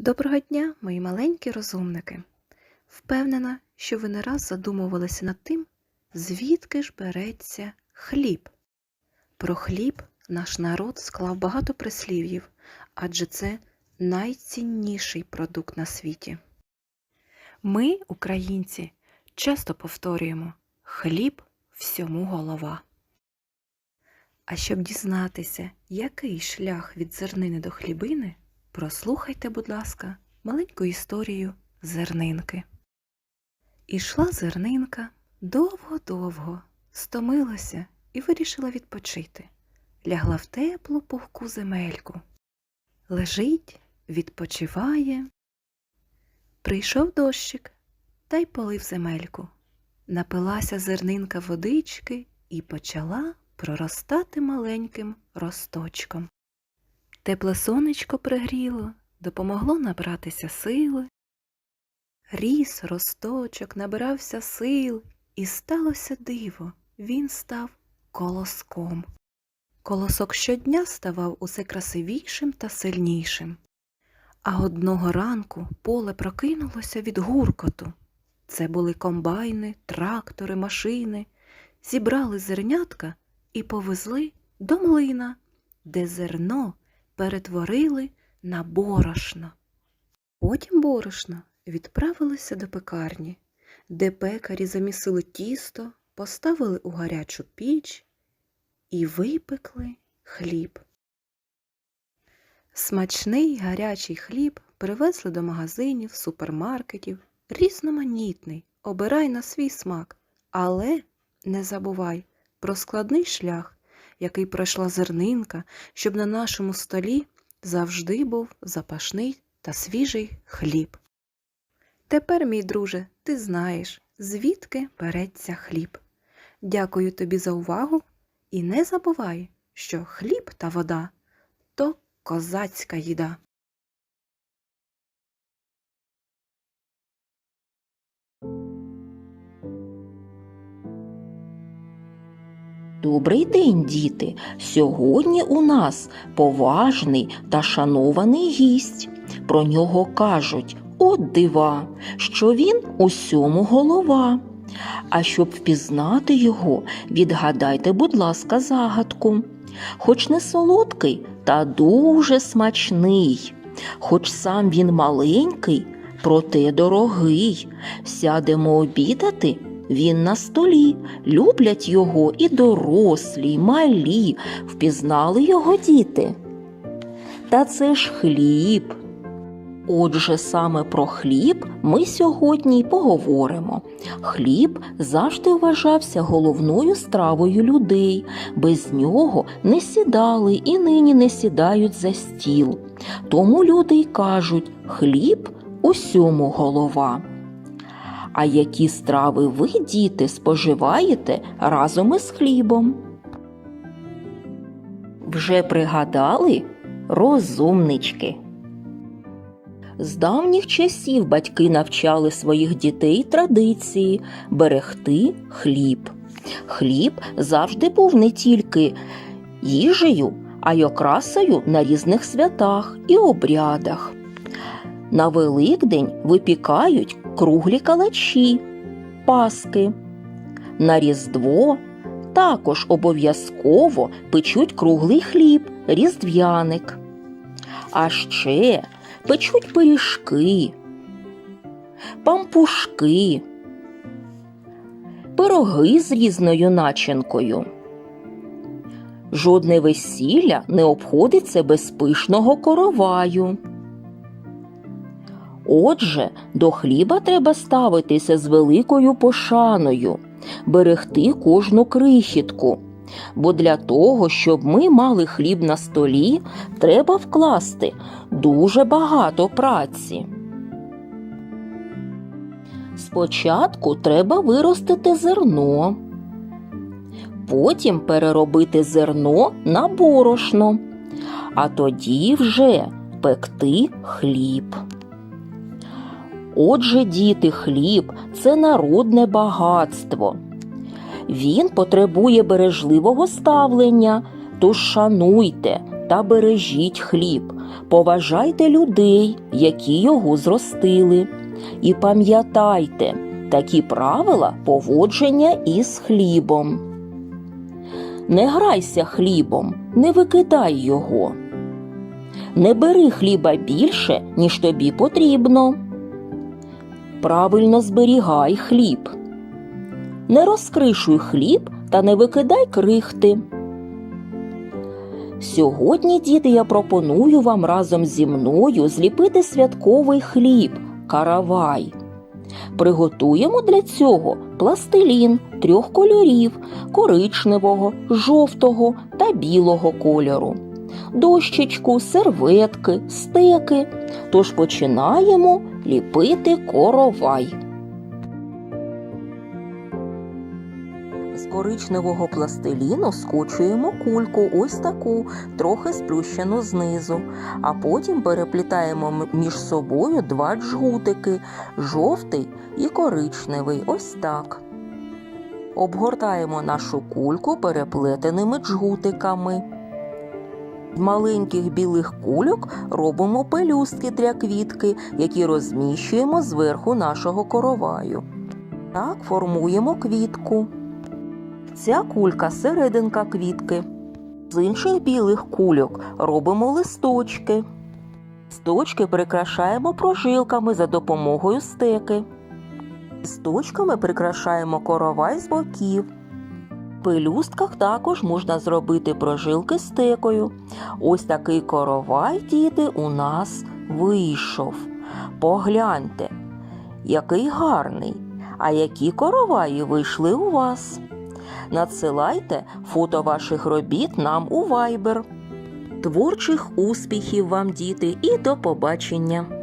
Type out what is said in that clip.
Доброго дня, мої маленькі розумники. Впевнена, що ви не раз задумувалися над тим, звідки ж береться хліб. Про хліб наш народ склав багато прислів'їв, адже це найцінніший продукт на світі. Ми, українці, часто повторюємо хліб всьому голова. А щоб дізнатися, який шлях від зернини до хлібини, прослухайте, будь ласка, маленьку історію зернинки. Ішла зернинка довго-довго, стомилася і вирішила відпочити. Лягла в теплу пухку земельку. Лежить, відпочиває. Прийшов дощик та й полив земельку. Напилася зернинка водички і почала проростати маленьким росточком. Тепле сонечко пригріло, допомогло набратися сили. Ріс росточок, набирався сил, і сталося диво, він став колоском. Колосок щодня ставав усе красивішим та сильнішим. А одного ранку поле прокинулося від гуркоту. Це були комбайни, трактори, машини. Зібрали зернятка і повезли до млина, де зерно перетворили на борошно. Потім борошно відправилося до пекарні, де пекарі замісили тісто, поставили у гарячу піч і випекли хліб. Смачний гарячий хліб привезли до магазинів, супермаркетів, різноманітний, обирай на свій смак, але не забувай про складний шлях, який пройшла зернинка, щоб на нашому столі завжди був запашний та свіжий хліб. Тепер, мій друже, ти знаєш, звідки береться хліб. Дякую тобі за увагу і не забувай, що хліб та вода то козацька їда. Добрий день, діти! Сьогодні у нас поважний та шанований гість. Про нього кажуть от дива, що він усьому голова. А щоб впізнати його, відгадайте, будь ласка, загадку. Хоч не солодкий, та дуже смачний. Хоч сам він маленький, проте дорогий. Сядемо обідати, він на столі, люблять його і дорослі, й малі, впізнали його діти. Та це ж хліб. Отже, саме про хліб ми сьогодні й поговоримо. Хліб завжди вважався головною стравою людей. Без нього не сідали і нині не сідають за стіл. Тому люди й кажуть хліб усьому голова. А які страви ви, діти, споживаєте разом із хлібом? Вже пригадали розумнички. З давніх часів батьки навчали своїх дітей традиції берегти хліб. Хліб завжди був не тільки їжею, а й окрасою на різних святах і обрядах. На Великдень випікають круглі калачі, паски. На Різдво також обов'язково печуть круглий хліб, різдвяник. А ще печуть пиріжки, пампушки, пироги з різною начинкою. Жодне весілля не обходиться без пишного короваю. Отже, до хліба треба ставитися з великою пошаною, берегти кожну крихітку. Бо для того, щоб ми мали хліб на столі, треба вкласти дуже багато праці. Спочатку треба виростити зерно, потім переробити зерно на борошно, а тоді вже пекти хліб. Отже, діти, хліб це народне багатство. Він потребує бережливого ставлення, тож шануйте та бережіть хліб, поважайте людей, які його зростили. І пам'ятайте такі правила поводження із хлібом. Не грайся хлібом, не викидай його. Не бери хліба більше, ніж тобі потрібно. Правильно зберігай хліб. Не розкришуй хліб та не викидай крихти. Сьогодні, діти, я пропоную вам разом зі мною зліпити святковий хліб каравай. Приготуємо для цього пластилін трьох кольорів коричневого, жовтого та білого кольору, дощечку, серветки, стеки. Тож починаємо ліпити коровай. З коричневого пластиліну скочуємо кульку, ось таку, трохи сплющену знизу, а потім переплітаємо між собою два джгутики жовтий і коричневий, ось так. Обгортаємо нашу кульку переплетеними джгутиками. З маленьких білих кульок робимо пелюстки для квітки, які розміщуємо зверху нашого короваю. Так формуємо квітку. Ця кулька серединка квітки. З інших білих кульок робимо листочки. Листочки прикрашаємо прожилками за допомогою стеки. Листочками прикрашаємо коровай з боків. Пелюстках також можна зробити прожилки стекою. Ось такий коровай, діти, у нас вийшов. Погляньте, який гарний. А які короваї вийшли у вас? Надсилайте фото ваших робіт нам у Viber. Творчих успіхів вам, діти, і до побачення!